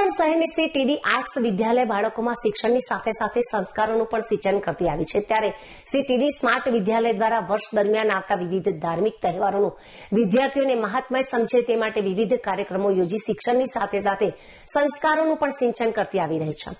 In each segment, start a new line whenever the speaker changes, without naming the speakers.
પાટણ શહેરની Shri TD arts વિદ્યાલય બાળકોમાં શિક્ષણની સાથે સાથે સંસ્કારોનું પણ સિંચન કરતી આવી છે. ત્યારે શ્રી ટીડી સ્માર્ટ વિદ્યાલય દ્વારા વર્ષ દરમિયાન આવતા વિવિધ ધાર્મિક તહેવારોનું વિદ્યાર્થીઓને મહાત્મય સમજે તે માટે વિવિધ કાર્યક્રમો યોજી શિક્ષણની સાથે સાથે સંસ્કારોનું પણ સિંચન કરતી આવી રહી છે.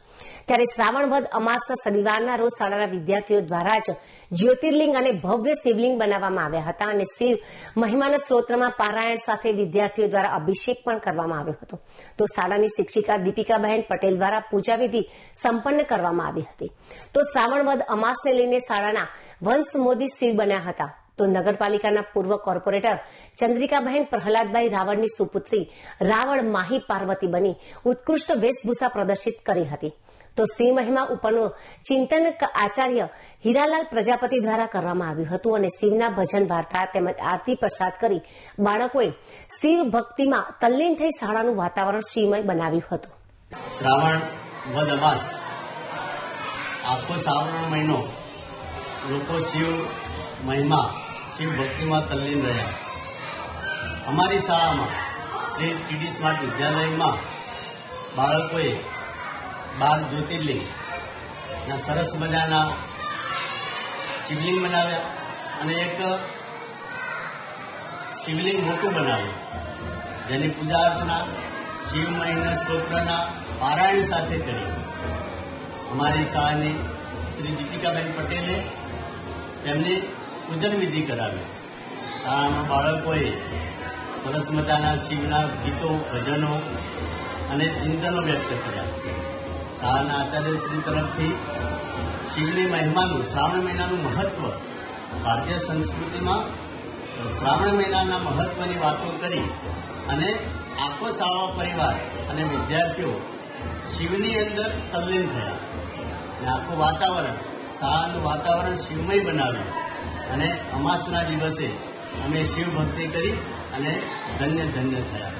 ત્યારે શ્રાવણવદ અમાસના શનિવારના રોજ શાળાના વિદ્યાર્થીઓ દ્વારા જ જ્યોતિર્લિંગ અને ભવ્ય શિવલિંગ બનાવવામાં આવ્યા હતા અને શિવ મહિમાના સ્ત્રોત્રમાં પારાયણ સાથે વિદ્યાર્થીઓ દ્વારા અભિષેક પણ કરવામાં આવ્યો હતો. તો શાળાની શિક્ષિકા દીપિકાબહેન પટેલ દ્વારા પૂજાવિધિ સંપન્ન કરવામાં આવી હતી. તો શ્રાવણ વદ અમાસને લઈને શાળાના વંશ મોદી શિવ બન્યા હતા. તો નગરપાલિકાના પૂર્વ કોર્પોરેટર ચંદ્રિકાબહેન પ્રહલાદભાઈ રાવળની સુપુત્રી રાવળ માહી પાર્વતી બની ઉત્કૃષ્ટ વેશભૂષા પ્રદર્શિત કરી હતી. તો સિંહ મહિમા ઉપરનું ચિંતન આચાર્ય હીરાલાલ પ્રજાપતિ દ્વારા કરવામાં આવ્યું હતું અને શિવના ભજન વાર્તા તેમજ આરતી પ્રસાદ કરી બાળકોએ શિવ ભક્તિમાં તલ્લીન થઈ શાળાનું વાતાવરણ શિવમય બનાવ્યું હતું.
શ્રાવણ વદ આખો શ્રાવણ મહિનો લોકો શિવ મહિમા, શિવ ભક્તિમાં તલ્લીન રહ્યા. અમારી શાળામાં શ્રી ટીડી સ્માર્ટ વિદ્યાલયમાં બાળકોએ બાર જ્યોતિર્લિંગ. સરસ મજાના શિવલિંગ બનાવ્યા અને એક શિવલિંગ મોટું બનાવ્યું. જેની પૂજા અર્ચના શિવ મહિના સ્તોત્રના પારાયણ સાથે કરી. અમારી શાળાની શ્રી દીપિકાબેન પટેલે તેમની પૂજન વિધિ કરાવી. શાળાના બાળકોએ સરસ મજાના શિવના ગીતો, ભજનો અને ચિંતનો વ્યક્ત કર્યા. શાળાના આચાર્યશ્રી તરફથી શિવની મહિમાનું, શ્રાવણ મહિનાનું મહત્વ, ભારતીય સંસ્કૃતિમાં શ્રાવણ મહિનાના મહત્વની વાતો કરી અને આખો શાળા પરિવાર અને વિદ્યાર્થીઓ શિવની અંદર તલ્લીન થયા. અને આખું વાતાવરણ, શાળાનું વાતાવરણ શિવમય બનાવ્યું. અને અમાસના દિવસે અમે શિવ ભક્તિ કરી અને ધન્ય ધન્ય થયા.